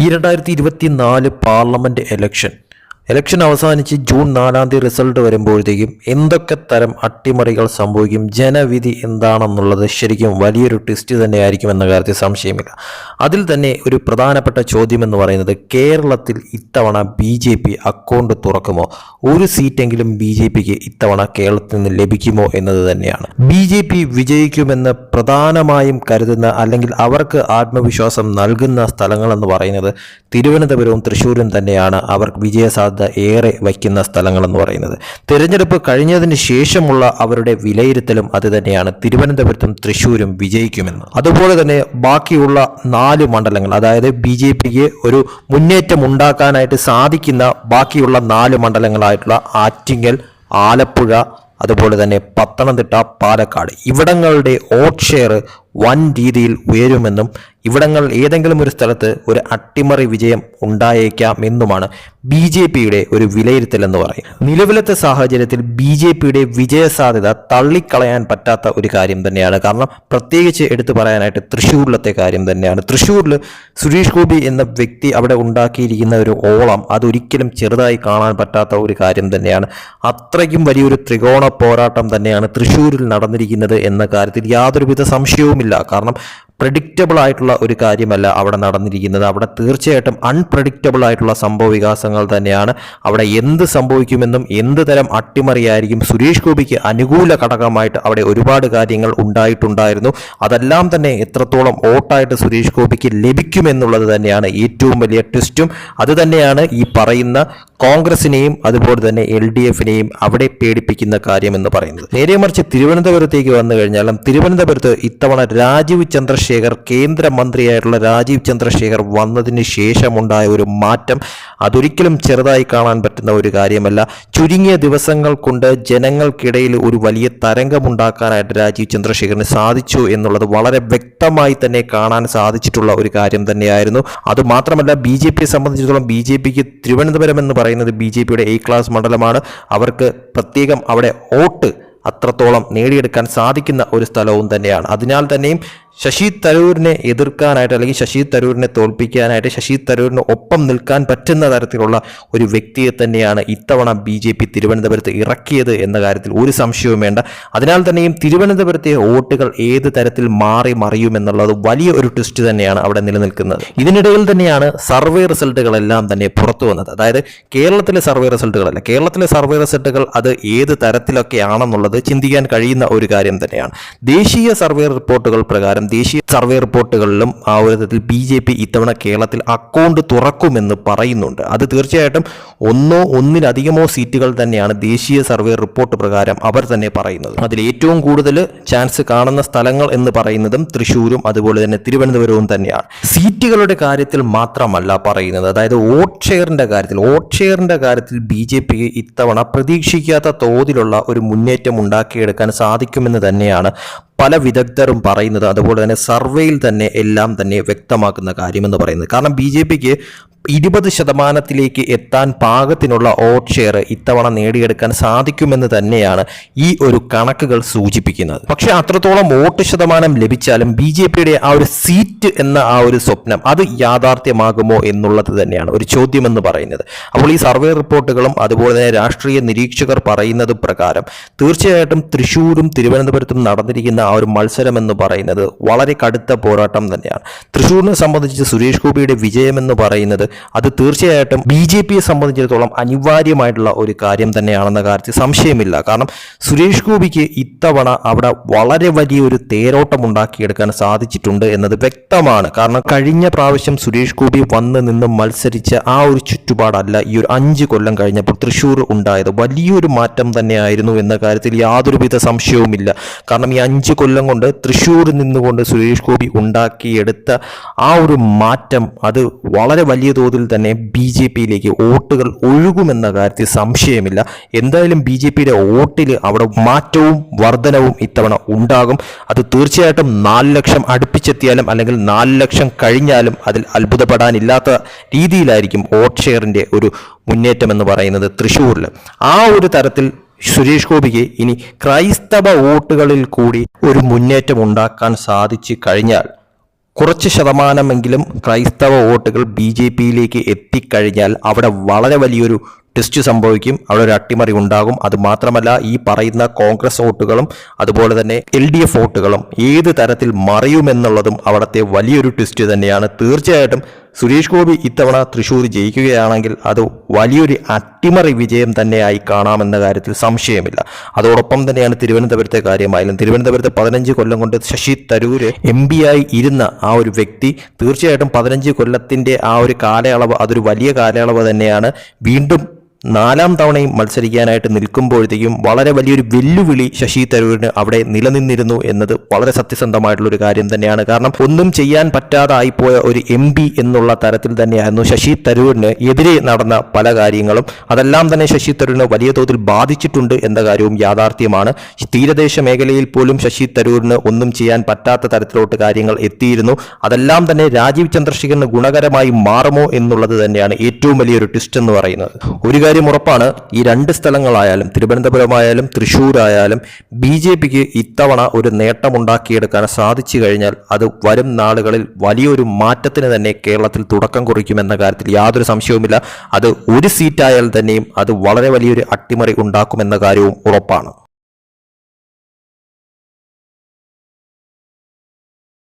ഈ രണ്ടായിരത്തി ഇരുപത്തി നാല് പാർലമെന്റ് എലക്ഷൻ എലക്ഷൻ അവസാനിച്ച് ജൂൺ നാലാം തീയതി റിസൾട്ട് വരുമ്പോഴത്തേക്കും എന്തൊക്കെ തരം അട്ടിമറികൾ സംഭവിക്കും ജനവിധി എന്താണെന്നുള്ളത് ശരിക്കും വലിയൊരു ട്വിസ്റ്റ് തന്നെയായിരിക്കും എന്ന കാര്യത്തിൽ സംശയമില്ല. അതിൽ തന്നെ ഒരു പ്രധാനപ്പെട്ട ചോദ്യം എന്ന് പറയുന്നത് കേരളത്തിൽ ഇത്തവണ ബി ജെ പി അക്കൗണ്ട് തുറക്കുമോ? ഒരു സീറ്റെങ്കിലും ബി ജെ പിക്ക് ഇത്തവണ കേരളത്തിൽ നിന്ന് ലഭിക്കുമോ എന്നത് തന്നെയാണ്. ബി ജെ പി വിജയിക്കുമെന്ന് പ്രധാനമായും കരുതുന്ന അല്ലെങ്കിൽ അവർക്ക് ആത്മവിശ്വാസം നൽകുന്ന സ്ഥലങ്ങളെന്ന് പറയുന്നത് തിരുവനന്തപുരവും തൃശ്ശൂരും തന്നെയാണ്. അവർ വിജയസാധ്യത ഏറെ വയ്ക്കുന്ന സ്ഥലങ്ങളെന്ന് പറയുന്നത്. തിരഞ്ഞെടുപ്പ് കഴിഞ്ഞതിന് ശേഷമുള്ള അവരുടെ വിലയിരുത്തലും അത് തന്നെയാണ്. തിരുവനന്തപുരത്തും തൃശ്ശൂരും വിജയിക്കുമെന്ന്. അതുപോലെ തന്നെ ബാക്കിയുള്ള നാല് മണ്ഡലങ്ങൾ അതായത് ബി ജെ പിക്ക് ഒരു മുന്നേറ്റം ഉണ്ടാക്കാനായിട്ട് സാധിക്കുന്ന ബാക്കിയുള്ള നാല് മണ്ഡലങ്ങളായിട്ടുള്ള ആറ്റിങ്ങൽ ആലപ്പുഴ അതുപോലെ തന്നെ പത്തനംതിട്ട പാലക്കാട്. ഇവിടങ്ങളുടെ ഓട്ട് ഷെയർ വൻ രീതിയിൽ ഉയരുമെന്നും ഇവിടങ്ങൾ ഏതെങ്കിലും ഒരു സ്ഥലത്ത് ഒരു അട്ടിമറി വിജയം ഉണ്ടായേക്കാം എന്നുമാണ് ബി ജെ പിയുടെ ഒരു വിലയിരുത്തൽ എന്ന് പറയും. നിലവിലത്തെ സാഹചര്യത്തിൽ ബി ജെ പിയുടെ വിജയ സാധ്യത തള്ളിക്കളയാൻ പറ്റാത്ത ഒരു കാര്യം തന്നെയാണ്. കാരണം പ്രത്യേകിച്ച് എടുത്തു പറയാനായിട്ട് തൃശ്ശൂരിലത്തെ കാര്യം തന്നെയാണ്. തൃശ്ശൂരിൽ സുരേഷ് ഗോപി എന്ന വ്യക്തി അവിടെ ഉണ്ടാക്കിയിരിക്കുന്ന ഒരു ഓളം അതൊരിക്കലും ചെറുതായി കാണാൻ പറ്റാത്ത ഒരു കാര്യം തന്നെയാണ്. അത്രയ്ക്കും വലിയൊരു ത്രികോണ പോരാട്ടം തന്നെയാണ് തൃശ്ശൂരിൽ നടന്നിരിക്കുന്നത് എന്ന കാര്യത്തിൽ യാതൊരുവിധ സംശയവുമില്ല. കാരണം പ്രഡിക്റ്റബിൾ ആയിട്ടുള്ള ഒരു കാര്യമല്ല അവിടെ നടന്നിരിക്കുന്നത്. അവിടെ തീർച്ചയായിട്ടും അൺപ്രഡിക്റ്റബിൾ ആയിട്ടുള്ള സംഭവ വികാസങ്ങൾ തന്നെയാണ്. അവിടെ എന്ത് സംഭവിക്കുമെന്നും എന്ത് തരം അട്ടിമറിയായിരിക്കും സുരേഷ് ഗോപിക്ക് അനുകൂല ഘടകമായിട്ട് അവിടെ ഒരുപാട് കാര്യങ്ങൾ ഉണ്ടായിട്ടുണ്ടായിരുന്നു. അതെല്ലാം തന്നെ എത്രത്തോളം വോട്ടായിട്ട് സുരേഷ് ഗോപിക്ക് ലഭിക്കുമെന്നുള്ളത് തന്നെയാണ് ഏറ്റവും വലിയ ട്വിസ്റ്റും അതുതന്നെയാണ് ഈ പറയുന്ന കോൺഗ്രസിനെയും അതുപോലെ തന്നെ എൽ ഡി എഫിനെയും അവിടെ പേടിപ്പിക്കുന്ന കാര്യം എന്ന് പറയുന്നത്. നേരെ മറിച്ച് തിരുവനന്തപുരത്തേക്ക് വന്നു കഴിഞ്ഞാലും തിരുവനന്തപുരത്ത് ഇത്തവണ രാജീവ് ചന്ദ്രശേഖർ കേന്ദ്രമന്ത്രിയായിട്ടുള്ള രാജീവ് ചന്ദ്രശേഖർ വന്നതിന് ശേഷമുണ്ടായ ഒരു മാറ്റം അതൊരിക്കലും ചെറുതായി കാണാൻ പറ്റുന്ന ഒരു കാര്യമല്ല. ചുരുങ്ങിയ ദിവസങ്ങൾ കൊണ്ട് ജനങ്ങൾക്കിടയിൽ ഒരു വലിയ തരംഗമുണ്ടാക്കാനായിട്ട് രാജീവ് ചന്ദ്രശേഖറിന് സാധിച്ചു എന്നുള്ളത് വളരെ വ്യക്തമായി തന്നെ കാണാൻ സാധിച്ചിട്ടുള്ള ഒരു കാര്യം തന്നെയായിരുന്നു. അതുമാത്രമല്ല ബി ജെ പിയെ സംബന്ധിച്ചിടത്തോളം ബി ജെ പിക്ക് തിരുവനന്തപുരം എന്ന് പറയുന്നത് ബി ജെ പിയുടെ എ ക്ലാസ് മണ്ഡലമാണ്. അവർക്ക് പ്രത്യേകം അവിടെ വോട്ട് അത്രത്തോളം നേടിയെടുക്കാൻ സാധിക്കുന്ന ഒരു സ്ഥലവും തന്നെയാണ്. അതിനാൽ തന്നെയും ശശി തരൂരിനെ എതിർക്കാനായിട്ട് അല്ലെങ്കിൽ ശശി തരൂരിനെ തോൽപ്പിക്കാനായിട്ട് ശശി തരൂരിന് ഒപ്പം നിൽക്കാൻ പറ്റുന്ന തരത്തിലുള്ള ഒരു വ്യക്തിയെ തന്നെയാണ് ഇത്തവണ ബി ജെ പി തിരുവനന്തപുരത്ത് ഇറക്കിയത് എന്ന കാര്യത്തിൽ ഒരു സംശയവും വേണ്ട. അതിനാൽ തന്നെയും തിരുവനന്തപുരത്തെ വോട്ടുകൾ ഏത് തരത്തിൽ മാറി മറിയുമെന്നുള്ളത് വലിയ ഒരു ട്വിസ്റ്റ് തന്നെയാണ് അവിടെ നിലനിൽക്കുന്നത്. ഇതിനിടയിൽ തന്നെയാണ് സർവേ റിസൾട്ടുകളെല്ലാം തന്നെ പുറത്തു വന്നത്. അതായത് കേരളത്തിലെ സർവേ റിസൾട്ടുകളല്ല കേരളത്തിലെ സർവേ റിസൾട്ടുകൾ അത് ഏത് തരത്തിലൊക്കെയാണെന്നുള്ളത് ചിന്തിക്കാൻ കഴിയുന്ന ഒരു കാര്യം തന്നെയാണ്. ദേശീയ സർവേ റിപ്പോർട്ടുകൾ പ്രകാരം ദേശീയ സർവേ റിപ്പോർട്ടുകളിലും ആ ഒരു തരത്തിൽ ബി ജെ പി ഇത്തവണ കേരളത്തിൽ അക്കൗണ്ട് തുറക്കുമെന്ന് പറയുന്നുണ്ട്. അത് തീർച്ചയായിട്ടും ഒന്നോ ഒന്നിലധികമോ സീറ്റുകൾ തന്നെയാണ് ദേശീയ സർവേ റിപ്പോർട്ട് പ്രകാരം അവർ തന്നെ പറയുന്നത്. അതിൽ ഏറ്റവും കൂടുതൽ ചാൻസ് കാണുന്ന സ്ഥലങ്ങൾ എന്ന് പറയുന്നതും തൃശ്ശൂരും അതുപോലെ തന്നെ തിരുവനന്തപുരവും തന്നെയാണ്. സീറ്റുകളുടെ കാര്യത്തിൽ മാത്രമല്ല പറയുന്നത്. അതായത് വോട്ട് ഷെയറിന്റെ കാര്യത്തിൽ വോട്ട് ഷെയറിന്റെ കാര്യത്തിൽ ബി ജെ പി ഇത്തവണ പ്രതീക്ഷിക്കാത്ത തോതിലുള്ള ഒരു മുന്നേറ്റം ഉണ്ടാക്കിയെടുക്കാൻ സാധിക്കുമെന്ന് തന്നെയാണ് പല വിദഗ്ധരും പറയുന്നത് അതുപോലെ തന്നെ സർവേയിൽ തന്നെ എല്ലാം തന്നെ വ്യക്തമാക്കുന്ന കാര്യമെന്ന് പറയുന്നത്. കാരണം ബി ജെ പിക്ക് ഇരുപത് ശതമാനത്തിലേക്ക് എത്താൻ പാകത്തിനുള്ള ഓട്ട് ഷെയർ ഇത്തവണ നേടിയെടുക്കാൻ സാധിക്കുമെന്ന് തന്നെയാണ് ഈ ഒരു കണക്കുകൾ സൂചിപ്പിക്കുന്നത്. പക്ഷേ അത്രത്തോളം വോട്ട് ശതമാനം ലഭിച്ചാലും ബി ജെ പിയുടെ ആ ഒരു സീറ്റ് എന്ന ആ ഒരു സ്വപ്നം അത് യാഥാർത്ഥ്യമാകുമോ എന്നുള്ളത് തന്നെയാണ് ഒരു ചോദ്യമെന്ന് പറയുന്നത്. അപ്പോൾ ഈ സർവേ റിപ്പോർട്ടുകളും അതുപോലെ തന്നെ രാഷ്ട്രീയ നിരീക്ഷകർ പറയുന്നത് പ്രകാരം തീർച്ചയായിട്ടും തൃശ്ശൂരും തിരുവനന്തപുരത്തും നടന്നിരിക്കുന്ന ആ ഒരു മത്സരം എന്ന് പറയുന്നത് വളരെ കടുത്ത പോരാട്ടം തന്നെയാണ്. തൃശ്ശൂരിനെ സംബന്ധിച്ച് സുരേഷ് ഗോപിയുടെ വിജയമെന്ന് പറയുന്നത് അത് തീർച്ചയായിട്ടും ബി ജെ പിയെ സംബന്ധിച്ചിടത്തോളം അനിവാര്യമായിട്ടുള്ള ഒരു കാര്യം തന്നെയാണെന്ന കാര്യത്തിൽ സംശയമില്ല. കാരണം സുരേഷ് ഗോപിക്ക് ഇത്തവണ അവിടെ വളരെ വലിയൊരു തേരോട്ടം ഉണ്ടാക്കിയെടുക്കാൻ സാധിച്ചിട്ടുണ്ട് എന്നത് വ്യക്തമാണ്. കാരണം കഴിഞ്ഞ പ്രാവശ്യം സുരേഷ് ഗോപി വന്ന് നിന്ന് മത്സരിച്ച ആ ഒരു ചുറ്റുപാടല്ല ഈ ഒരു അഞ്ച് കൊല്ലം കഴിഞ്ഞപ്പോൾ തൃശ്ശൂർ ഉണ്ടായത്. വലിയൊരു മാറ്റം തന്നെയായിരുന്നു എന്ന കാര്യത്തിൽ യാതൊരുവിധ സംശയവുമില്ല. കാരണം ഈ അഞ്ച് കൊല്ലം കൊണ്ട് തൃശ്ശൂരിൽ നിന്നുകൊണ്ട് സുരേഷ് ഗോപി ഉണ്ടാക്കിയെടുത്ത ആ ഒരു മാറ്റം അത് വളരെ വലിയ തോതിൽ തന്നെ ബി ജെ പിയിലേക്ക് വോട്ടുകൾ ഒഴുകുമെന്ന കാര്യത്തിൽ സംശയമില്ല. എന്തായാലും ബി ജെ പിയുടെ വോട്ടിൽ അവിടെ മാറ്റവും വർധനവും ഇത്തവണ ഉണ്ടാകും. അത് തീർച്ചയായിട്ടും നാല് ലക്ഷം അടുപ്പിച്ചെത്തിയാലും അല്ലെങ്കിൽ നാല് ലക്ഷം കഴിഞ്ഞാലും അതിൽ അത്ഭുതപ്പെടാനില്ലാത്ത രീതിയിലായിരിക്കും വോട്ട് ഷെയറിന്റെ ഒരു മുന്നേറ്റം എന്ന് പറയുന്നത് തൃശ്ശൂരിൽ. ആ ഒരു തരത്തിൽ സുരേഷ് ഗോപിക്ക് ഇനി ക്രൈസ്തവ വോട്ടുകളിൽ കൂടി ഒരു മുന്നേറ്റം ഉണ്ടാക്കാൻ സാധിച്ചു കഴിഞ്ഞാൽ കുറച്ച് ശതമാനമെങ്കിലും ക്രൈസ്തവ വോട്ടുകൾ ബി ജെ പിയിലേക്ക് എത്തിക്കഴിഞ്ഞാൽ അവിടെ വളരെ വലിയൊരു ട്വിസ്റ്റ് സംഭവിക്കും. അവിടെ ഒരു അട്ടിമറി ഉണ്ടാകും. അത് മാത്രമല്ല ഈ പറയുന്ന കോൺഗ്രസ് വോട്ടുകളും അതുപോലെ തന്നെ എൽ ഡി എഫ് വോട്ടുകളും ഏത് തരത്തിൽ മറയുമെന്നുള്ളതും അവിടുത്തെ വലിയൊരു ട്വിസ്റ്റ് തന്നെയാണ്. തീർച്ചയായിട്ടും സുരേഷ് ഗോപി ഇത്തവണ തൃശ്ശൂർ ജയിക്കുകയാണെങ്കിൽ അത് വലിയൊരു അട്ടിമറി വിജയം തന്നെയായി കാണാമെന്ന കാര്യത്തിൽ സംശയമില്ല. അതോടൊപ്പം തന്നെയാണ് തിരുവനന്തപുരത്തെ കാര്യമായാലും തിരുവനന്തപുരത്ത് പതിനഞ്ച് കൊല്ലം കൊണ്ട് ശശി തരൂര് എം ആയി ഇരുന്ന ആ ഒരു വ്യക്തി തീർച്ചയായിട്ടും പതിനഞ്ച് കൊല്ലത്തിന്റെ ആ ഒരു കാലയളവ് അതൊരു വലിയ കാലയളവ് തന്നെയാണ്. വീണ്ടും നാലാം തവണയും മത്സരിക്കാനായിട്ട് നിൽക്കുമ്പോഴത്തേക്കും വളരെ വലിയൊരു വെല്ലുവിളി ശശി തരൂരിന് അവിടെ നിലനിന്നിരുന്നു എന്നത് വളരെ സത്യസന്ധമായിട്ടുള്ളൊരു കാര്യം തന്നെയാണ്. കാരണം ഒന്നും ചെയ്യാൻ പറ്റാതായിപ്പോയ ഒരു എം പി എന്നുള്ള തരത്തിൽ തന്നെയായിരുന്നു ശശി തരൂരിന് എതിരെ നടന്ന പല കാര്യങ്ങളും. അതെല്ലാം തന്നെ ശശി തരൂരിനെ വലിയ തോതിൽ ബാധിച്ചിട്ടുണ്ട് എന്ന കാര്യവും യാഥാർത്ഥ്യമാണ്. തീരദേശ മേഖലയിൽ പോലും ശശി തരൂരിന് ഒന്നും ചെയ്യാൻ പറ്റാത്ത തരത്തിലോട്ട് കാര്യങ്ങൾ എത്തിയിരുന്നു. അതെല്ലാം തന്നെ രാജീവ് ചന്ദ്രശേഖരന് ഗുണകരമായി മാറുമോ എന്നുള്ളത് തന്നെയാണ് ഏറ്റവും വലിയൊരു ട്വിസ്റ്റ് എന്ന് പറയുന്നത്. ഒരു കാര്യം ഉറപ്പാണ്. ഈ രണ്ട് സ്ഥലങ്ങളായാലും തിരുവനന്തപുരമായാലും തൃശ്ശൂരായാലും ബി ജെ പിക്ക് ഇത്തവണ ഒരു നേട്ടമുണ്ടാക്കിയെടുക്കാൻ സാധിച്ചു കഴിഞ്ഞാൽ അത് വരും നാളുകളിൽ വലിയൊരു മാറ്റത്തിന് തന്നെ കേരളത്തിൽ തുടക്കം കുറിക്കുമെന്ന കാര്യത്തിൽ യാതൊരു സംശയവുമില്ല. അത് ഒരു സീറ്റായാൽ തന്നെയും അത് വളരെ വലിയൊരു അട്ടിമറി ഉണ്ടാക്കുമെന്ന കാര്യവും ഉറപ്പാണ്.